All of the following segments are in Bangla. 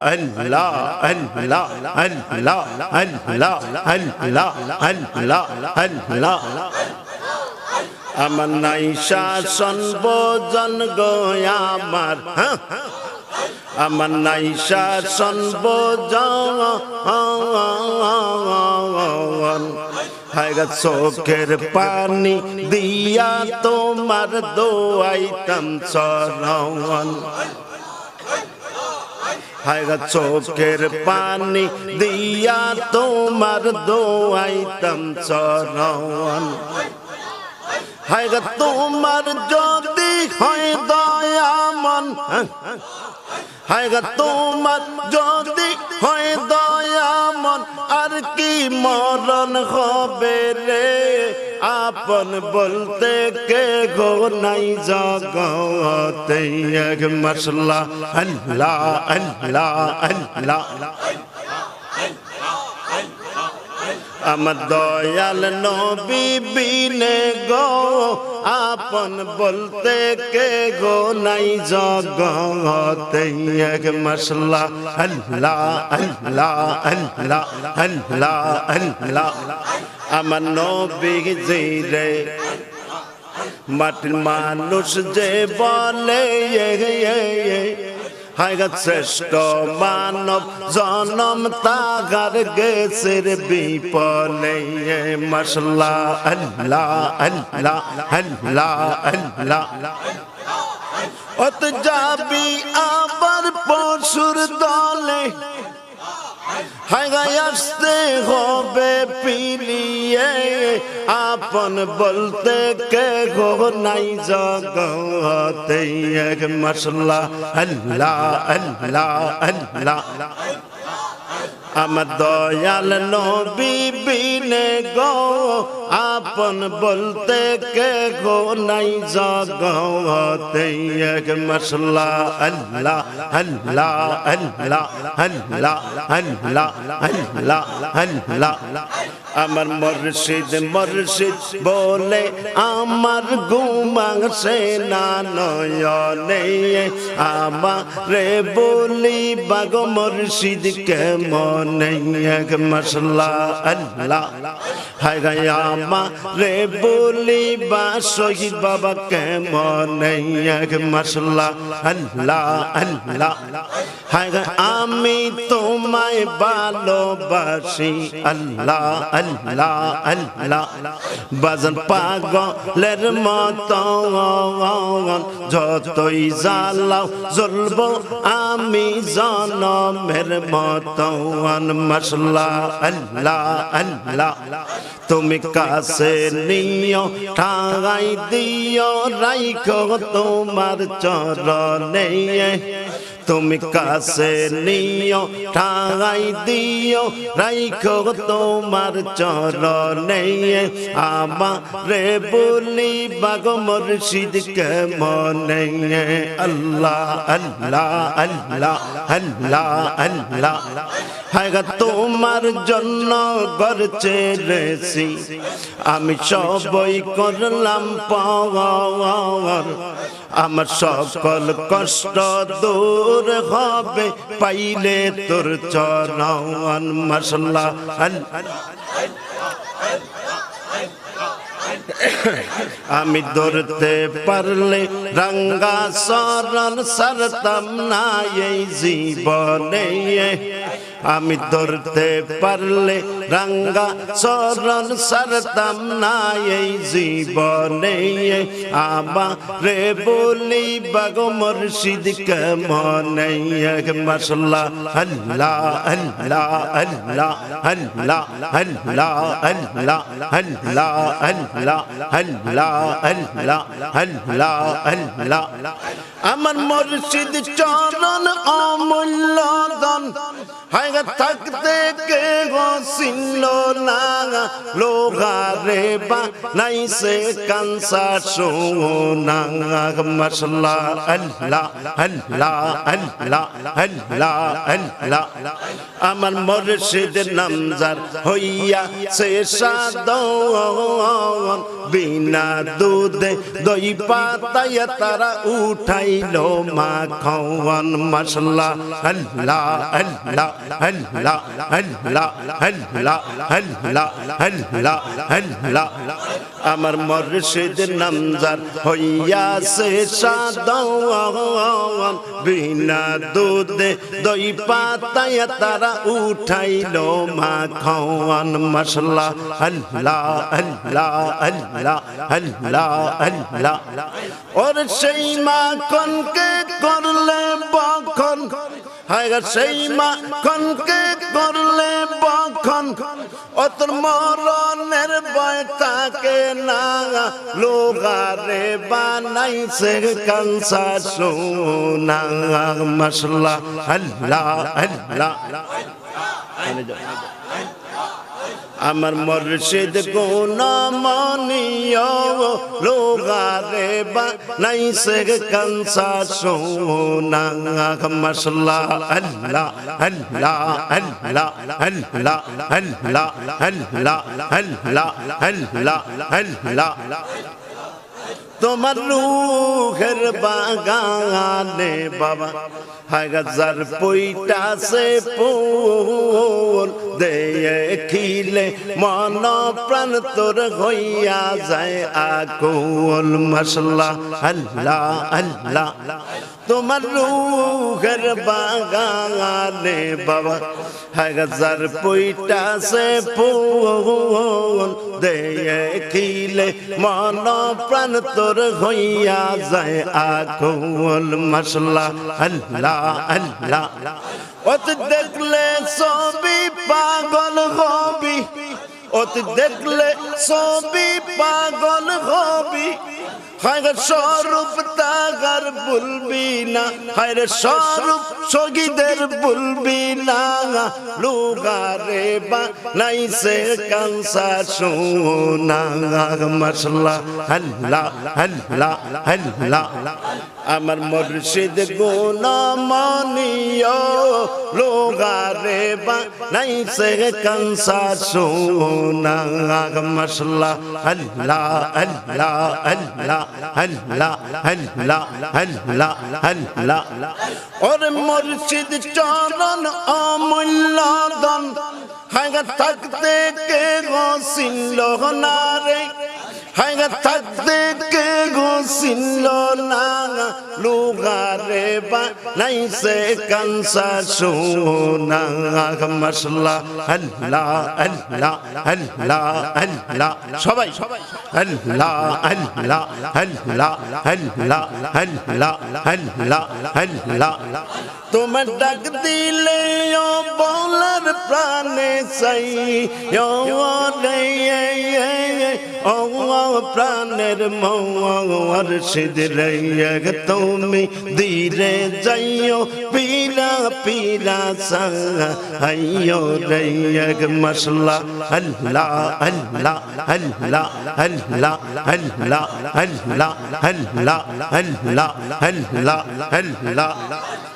আল্লাহ আল্লাহ আল্লাহ আল্লাহ আল্লাহ আল্লাহ আল্লাহ। আমার নাই শাসন বোজন গো আমার হ্যাঁ? আমার নাই শাসন বোজন হায়গা চোখের পানি দিয়া তোমার দোয়াইতাম চরণ। হায়গা চোখের পানি দিয়া তোমার দোয়াইতাম চরণ। হায়গা তোমার যদি হয় দয়া মন। হায়গা তোমার যদি হয় দয়া মন, আর কি মরণ হবে রে? আপন বলতে কে গো নাই জগতে এক মশলা। আল্লাহ আল্লাহ আল্লাহ। আমার দয়াল নবী বিনে গো, আপন বলতে কে গো নাই জগতে। এক মশলা, আল্লাহ আল্লাহ আল্লাহ আল্লাহ আল্লাহ। আমার নবী রে মাটির মানুষ যে বলে হায়গা শ্রেষ্ঠ মানব জনম তাগার গেছের বিপলে মশলা আল্লাহ আল্লাহ আল্লাহ আল্লাহ। অত যাবি আবার পশুর দলে হায় আসতে হবে পিলিয়ে আপন বলতে কে গো নাই জগতে এক মশলা। আল্লাহ আল্লাহ আল্লাহ। আমার দয়াল নবী বিনে গো, আপন বলতে কে গো নাই জগতে। এক মশলা আল্লাহ আল্লাহ আল্লাহ আল্লাহ আল্লাহ আল্লাহ আল্লাহ। আমার মর্শিদ মর্শিদ বলে আমার ঘুমাংসে না নয়নে। আমারে বলি, বাগ মর্শিদ কেমন? এক মশলা আল্লাহ। হায় গায়া মা রে বলি, বা শহীদ বাবা কেমন? এক মশলা আল্লাহ আল্লাহ। হায়, আমি তোমায় ভালোবাসি, আল্লাহ আল্লাহ। আল্লাহ বাজন পাগলের মতো। যতই জ্বালাও, জ্বলব আমি জনমের মতো। মশলা আল্লাহ আল্লাহ। তুমি কাছে নিও ঠাগাই দিও, রাইখো তোমার চরণে। তুমি কাছে নিও ঠাগাই দিও, রাইখো তোমার চরণে। আমারে বলি, বাগ মুর্শিদ কেমনে? আল্লাহ আল্লাহ আল্লাহ আল্লাহ আল্লাহ। হায়গা তোমার জন্য ঘর ছেড়েছি। আমি সবই করলাম পাওয়ার। আমার সকল কষ্ট দূর হবে পাইলে তোর চরণ মশলা আমি ধরতে পারলে রঙ্গা সরণ সরতম না এই জীবনে। আমি ধরতে পারলে রঙ্গা সরণ সরতম না এই জীবনে আমারে বলি বাগ মুর্শিদ কেমন মশলা আল্লাহ আল্লাহ আল্লাহ আল্লাহ আল্লাহ আল্লাহ আল্লাহ আল্লাহ আল্লাহ আল্লাহ আল্লাহ আল্লাহ আমার মুর্শিদ চরণ অমূল্য দন হায় থাকতে কে গো চিনল না লোগারে বা নাই সে কানসা সোনা মশলা আল্লাহ আল্লাহ আল্লাহ আল্লাহ আল্লাহ। আমার মুর্শিদ নামজার হইয়া সে সাদন বিনা দুধে দই পাতায় তারা উঠাইল মাখন। মশলা আল্লাহ আল্লাহ هلا هلا هلا هلا هلا هلا আমার মর্শিদ নামজার হইয়াছে সাদওয়ান। বিনা দুধে দই পাতায় তারা উঠাইল মাখন মশলা হল্লা হল্লা হল্লা হল্লা হল্লা ওর সেই মাখনকে করলে বখন? হায় সেই মাখনকে করলে বখন। অতর মরণের বয় তাকে না লোগারে বানাইছে কানসা সোনা। মশলা আল্লাহ আল্লাহ। আমার মর্শিদ কোন মনিয় লোগারে বা নাই সে কনসা সোনা। মশলা আল্লাহ আল্লাহ আল্লাহ আল্লাহ আল্লাহ আল্লাহ আল্লাহ আল্লাহ আল্লাহ। তোমার রুখের বাগানে বাবা হাজার পইটা সে ফুল দেখিলে মন প্রাণ তোর হইয়া যায় আকুল। মশলা আল্লাহ আল্লাহ। তোমার রুখের বাগানে বাবা হাজার পইটা সে ফুল দেখিলে মন প্রাণ তোর হইয়া যায় আকুল। মশলা আল্লাহ। আল্লাহ অত দেখলে সবই পাগল হবি। অত দেখলে সবই পাগল হবি। হায়রে স্বরূপ তাগার বলবি না, হায়রে স্বরূপ সগীদের বলবি না। লুগারে বা নাই সে কানসা সোনা। মশলা আল্লাহ আল্লাহ আল্লাহ আমার মুর্শিদ গুণ মানিও, লোগারে বা নাই সে কানসা সোনা। মশলা আল্লাহ আল্লাহ আল্লাহ হল্লা হল্লা হল্লা হল্লা ওর মুর্শিদ চরণ অমূল্য দন হাগ থাকতে কে গো সিল্লো না রে হাঙ্গা থাকতে কে গসিল না লুগারে বা নাই সে কানসা সোনা। মশলা আল্লাহ আল্লাহ আল্লাহ আল্লাহ। সবাই, আল্লাহ আল্লাহ আল্লাহ আল্লাহ আল্লাহ আল্লাহ আল্লাহ। তোমার ডাক দিলে ও বলার প্রাণে চাই। ও রে ও প্রাণের মৌর সিদ্ধ তুমি ধীরে যাইও পীরা পীরা সাইও রেয়গ মশলা আল্লাহ আল্লাহ আল্লাহ আল্লাহ আল্লাহ আল্লাহ আল্লাহ আল্লাহ আল্লাহ আল্লাহ।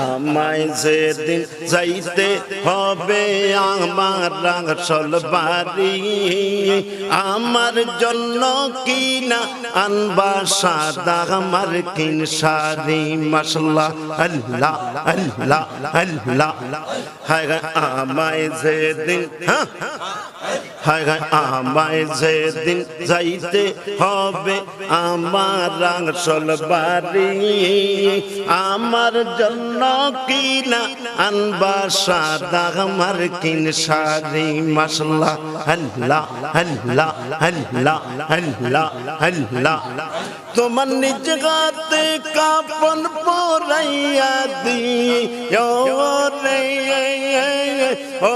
আমায় যেদিন যাইতে হবে, আমার রাঙসল বাড়ি। আমার জন্য কিনা আনবা সাদা আমার কিন সারি মশলা আল্লাহ আল্লাহ আল্লাহ। হায় আমায় যেদিন হ্যাঁ? হায় আমায় যেদিন যাইতে হবে, আমার রাংসল বাড়ি। আমার জন্য কিনা আনবা সাদা আমার কিন সারি মশলা হল্লা হল্লা হল্লা হল্লা আল্লাহ তোমার নিজ গাতে কাপন পরাইয়া দিও রে ও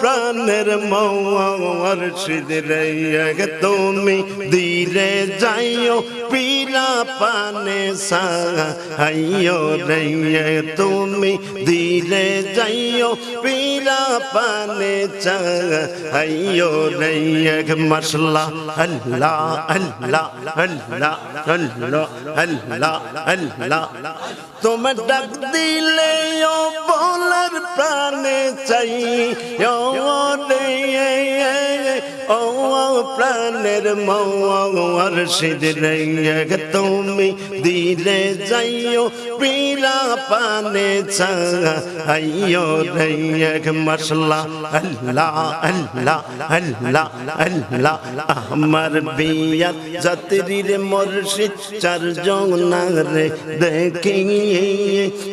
প্রাণের মৌর সিদরে তুমি ধীরে যাইও পীরা পানে সাইও রে তুমি ধীরে যাইও পীরা পানে চাইও রে মশলা আল্লাহ আল্লাহ আল্লাহ আল্লাহ আল্লাহ আল্লাহ তোমার ডাক দিলে ও বলার প্রাণে চাই ও রে ও প্রাণের মৌর সিদরে তুমি দিলে যাইও পীরা পানে চাইও রে মশলা আল্লাহ আল্লাহ আল্লাহ আল্লাহ। আমার বিয়ার যাত্রীর মুর্শিদ চারজন রে দেখি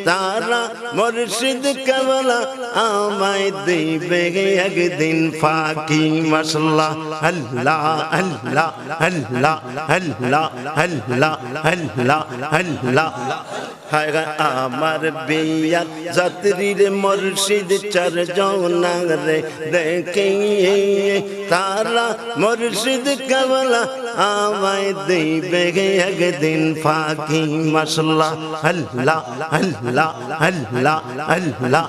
তারা মুর্শিদ কেবলা আমায় দিবে একদিন ফাঁকি মশলা শুনলা হল্লা হল্লা হল্লা হল্লা হল্লা হল্লা হল্লা হায় আমার বিয়া যাত্রীর মুর্শিদ চার জনারে দেখে তারা মুর্শিদ কমলা আমায় দিবে একদিন ফাঁকি মশলা। আল্লাহ আল্লাহ আল্লাহ আল্লাহ।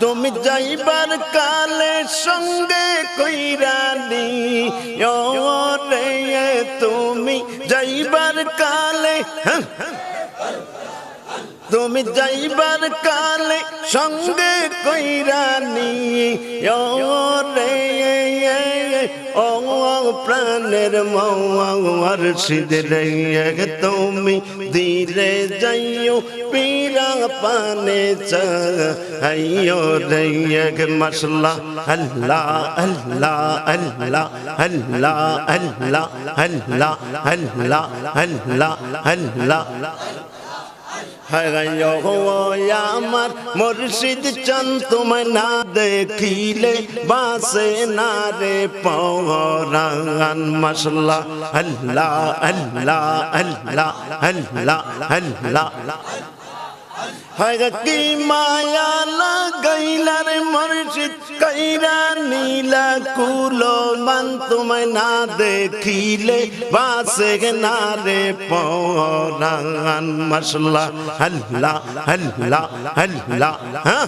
তুমি যাইবার কালে সঙ্গে কইরানি রে, তুমি যাইবার কালে হ্যাঁ তুমি যাইবার কালে সঙ্গে কইরানি ও প্রাণের মৌয়ার সিদরে তুমি দিলে যাইও পীরা পানে চাইও রে মশলা আল্লাহ আল্লাহ আল্লাহ আল্লাহ আল্লাহ আল্লাহ আল্লাহ আল্লাহ আল্লাহ আমার মুর্শিদ চন্দ তুমি না দেখিলে, বাসে না রে পরান মশলা আল্লাহ আল্লাহ আল্লাহ আল্লাহ। আল্লাহ কি মায়া মুর্শিদ কইরা নীলা কুলো মান তোমায় না দেখিলে, বাসে না রে পরান মশলা হল্লা হল্লা হল্লা হ্যাঁ?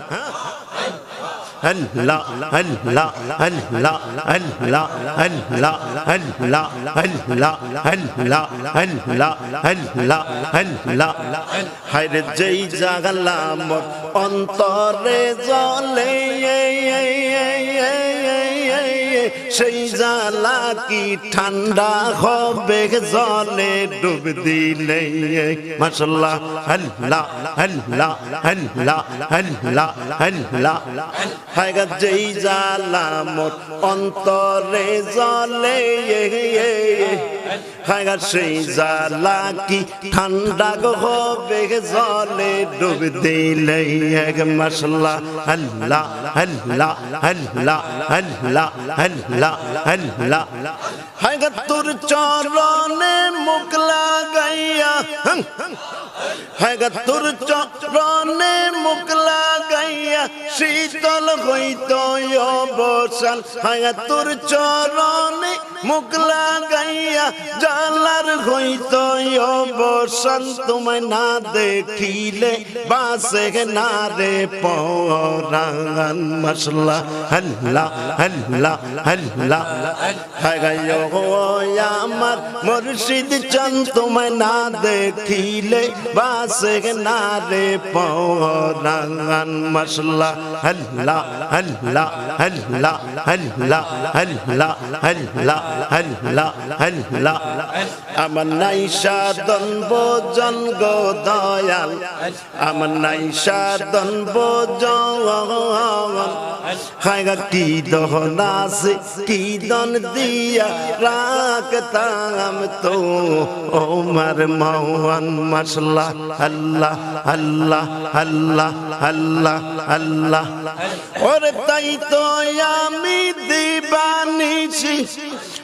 আল্লাহ আল্লাহ আল্লাহ আল্লাহ আল্লাহ আল্লাহ আল্লাহ আল্লাহ আল্লাহ আল্লাহ আল্লাহ হায়রে যেই জাগালাম অন্তরে জলে সেই জালা কি ঠান্ডা হবে জলে ডুব দিলে? মশলা আল্লাহ আল্লাহ আল্লাহ আল্লাহ আল্লাহ হায়গা যেই জালা মোর অন্তরে জলে। হায়গা সেই জালা কি ঠান্ডা হবে জলে ডুব দিলে? মশলা আল্লাহ আল্লাহ আল্লাহ আল্লাহ আল্লাহ la, la, la. হায়গা তোর চরণে মুখ লাগাইয়া হায়গা তোর চরণে মুখ লাগাইয়া শীতল হইত অবসান হায়গা তোর চরণে মুখ লাগাইয়া জালার হইত অবসান তোমায় না দেখিলে বাসে না রে পরান মশলা আল্লাহ আল্লাহ আল্লাহ হায়গা আমার মুর্শিদ চান তোমায় না দেখিলে, বাসে না রে পরান মশলা। আল্লাহ আল্লাহ আল্লাহ আল্লাহ আল্লাহ আল্লাহ আল্লাহ আল্লাহ আমার নাই সাধন বোজন গো দয়াল। আমার নাই সাধন বোজন হায়গা কি দহন আছে, কি দন দিয়া? রাখতাম তো ওমার মহান মশলা আল্লাহ আল্লাহ আল্লাহ আল্লাহ আল্লাহ ওরে তাই তো আমি দিবানিছি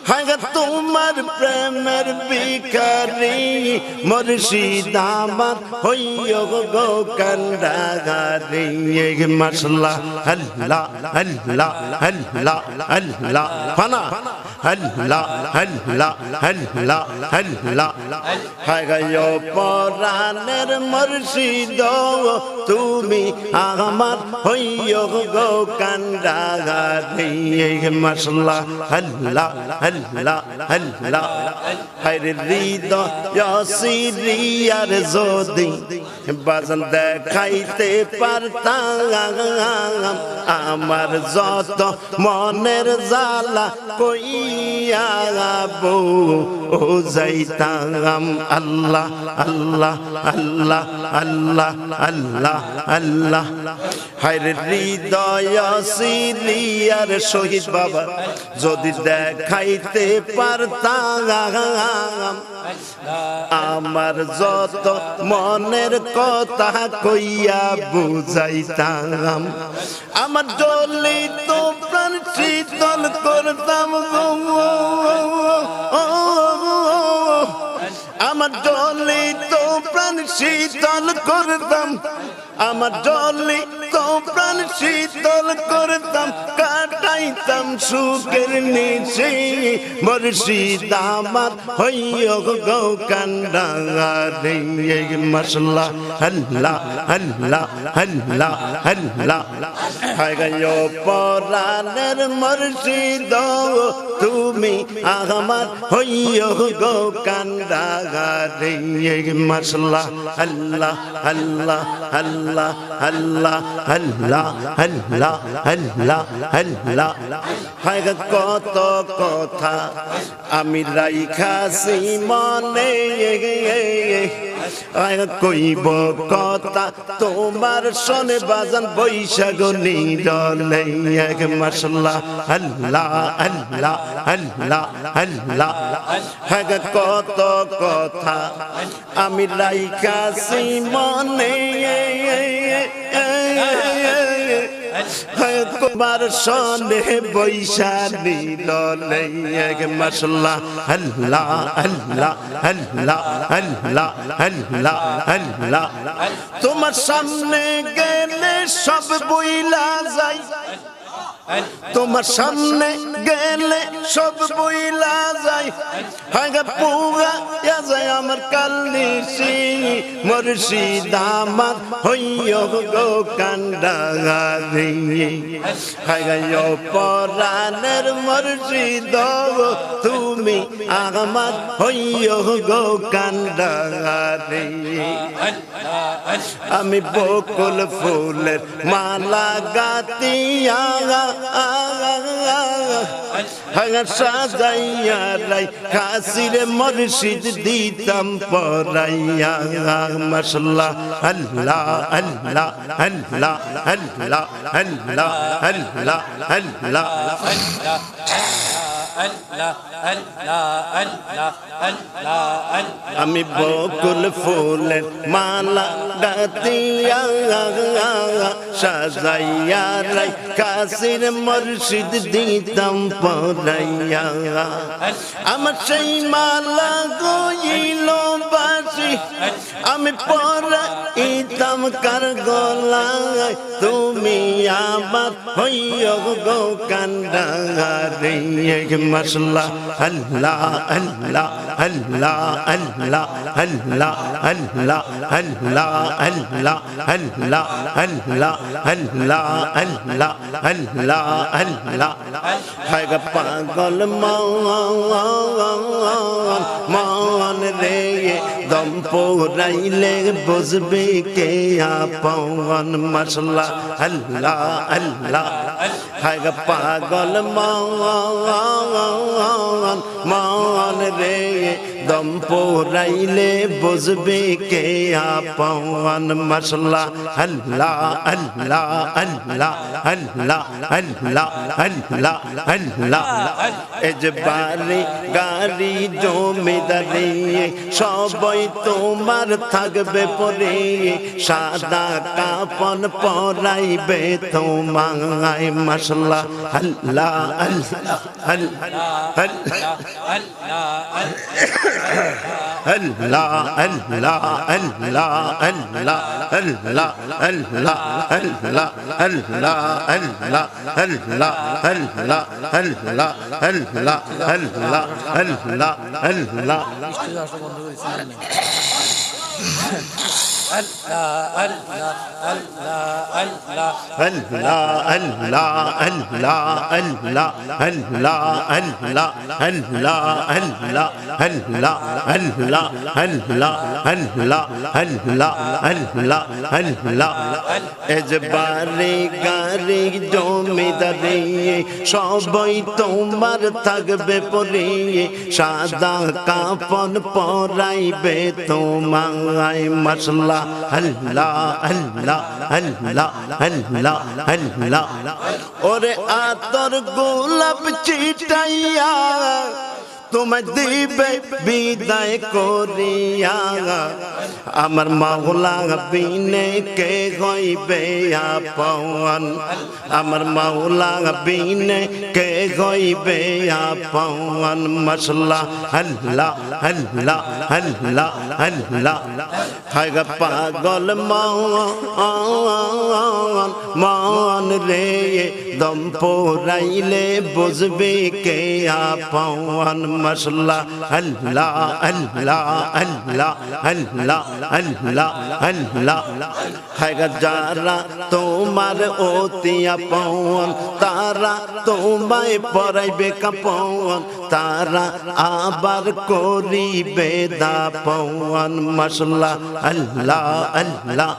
হায় তোমার প্রেমের বিকারি মুর্শিদ আমার মশলা আল্লাহ আল্লাহ আল্লাহ আল্লাহ ফানা হল্লা হল্লা হল্লা হল্লা হগয় পরাণের মর্শিদ তুমি আমার হইয় গো কান্দা গাধি মশলা হল্লা হল্লা হল্লা হর হৃদ যদি বাজন দেখাইতে পারতাম আমার যত মনের জালা কই ও যাইতাম আল্লাহ আল্লাহ আল্লাহ আল্লাহ আল্লাহ আল্লাহ। হায় হৃদয় শহীদ বাবা, যদি দেখাইতে পারতাম। আমার যত মনের কথা কইয়া বুঝাইতাম, আমার জলি তো প্রাণ শীতল করতাম আমার জলি তো প্রাণ শীতল করতাম, আমার জলি প্রাণ শীতল করতাম, কাটাইতাম সুখের নিচে। বর্ষিত আমার হইয় গৌ কান্ডা মশলা হল্লা হল্লা হল্লা হল্লা। গয় পরানের মর্ষিদ তুমি আমার হইয় গৌ কান্ডা মশলা হল্লা হল্লা হল্লা হল্লা। আল্লাহ আল্লাহ আল্লাহ আল্লাহ হায় কত কথা আমি রাইখাছি মনে কইব কথা, তোমার সনে বাজান বৈশাখ নিরলে এক মশলা আল্লাহ আল্লাহ আল্লাহ আল্লাহ। হ্যাঁ কত কথা, আমি লাইকা মনে তোমার সনে বৈশালী ললে এক মশলা। আল্লাহ আল্লাহ আল্লাহ আল্লাহ আল্লাহ আল্লাহ তোমার সামনে গেলে সব বইলা যায়। তোমার সামনে গেলে সব বইলা যায়। হাগা পুগা যায় আমার কালিসি মুর্শিদ আমার হইয় গো কান্ডাগারি হাগা ইয় পরাণের মুর্শিদ তুমি আমার হইয় গো কান্ডাগারি আমি বকুল ফুলের মালা গাতিয়া সাজাইয়া রাই কাশিরে মর্শিদ দিতাম পরাইয়া মশলা আল্লাহ আল্লাহ আল্লাহ আল্লাহ আল্লাহ আল্লাহ আল্লাহ আমি বকুল ফুলের মালা গাতিয়া সাজাইয়া কাশির মর্শিদ দিতাম পরাইয়া। আমার সেই মালা গইল বাসি আমি পরা ইতাম কার গলায়, তুমি আমার হইয় গো কান্ডারে মশলা আল্লাহ আল্লাহ আল্লাহ আল্লাহ আল্লাহ আল্লাহ আল্লাহ আল্লাহ আল্লাহ আল্লাহ আল্লাহ আল্লাহ আল্লাহ আল্লাহ হায় পাগল মান রে দম পোড়াইলে বুঝবে কে আপন মশলা। আল্লাহ আল্লাহ হাগ পাগল মান মান রে। দম পোরাইলে বুঝবে কে আপন মশলা। আল্লাহ আল্লাহ আল্লাহ আল্লাহ আল্লাহ আল্লাহ আল্লাহ। এজবারে গাড়ি জমিদারি, সবাই তোমার থাকবে পরে। সাদা কাপন পরাইবে তোমায় মশলা। আল্লাহ আল্লাহ আল্লাহ আল্লাহ আল্লাহ আল্লাহ আল্লাহ আল্লাহ আল্লাহ আল্লাহ আল্লাহ আল্লাহ আল্লাহ আল্লাহ আল্লাহ আল্লাহ আল্লাহ আল্লাহ আল্লাহ আল্লাহ আল্লাহ এজবারে গারে জমিদারে সবাই তোমার থাকবে পরে সাদা কাপন পরাইবে তোমায় মশলা আল্লাহ আল্লাহ আল্লাহ আল্লাহ আল্লাহ ওরে আতর গোলাপ চিটাইয়া তোমায় দিবে বিদায় করিয়া। আমার মাওলা বিনে কে হইবে আপন? আমার মাওলা বিনে কে হইবে আপন? মশলা আল্লাহ আল্লাহ আল্লাহ আল্লাহ হায় পাগল মান মান রে দম পোরাইলে বুঝবে কে আপন? اللهم صل الله الله الله الله الله الله হায়গা যারা তোমার অতিয়া পাওয়ান তারা তোমায় পরাইবে কাপাওয়ান তারা আবার করিবে দা পাওয়ান মশলা আল্লাহ আল্লাহ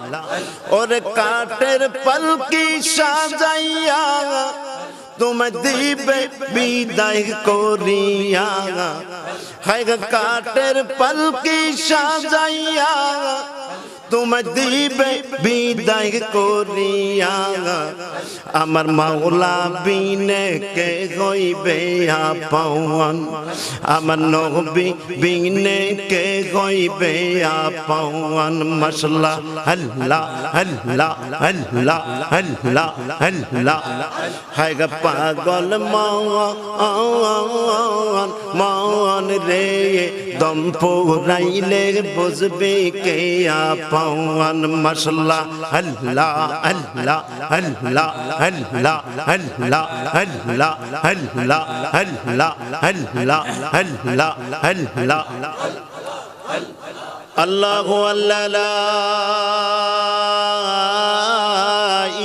ওর কাটের পালকি সাজায় তোমাদি বিদায় করিয়া হায় কাটের পালকি সাজাইয়া তোমায় দিবে বিদায় করিয়া আমার মাওলা বিনে কে হইবে আপন আমার নবী বিনে কে হইবে আপন মশলা আল্লাহ আল্লাহ আল্লাহ আল্লাহ আল্লাহ হায় পাগল মান মান রে দম পোরাইলে বুঝবে কে আপন মশলা আল্লাহ আল্লাহ আল্লাহ আল্লাহ আল্লাহ আল্লাহ আল্লাহ আল্লাহ আল্লাহ আল্লাহ আল্লাহ আল্লাহু আল্লাহ লা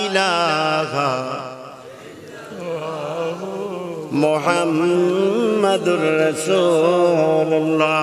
ইলাহা মোহাম্মদুর রসুল্লাহ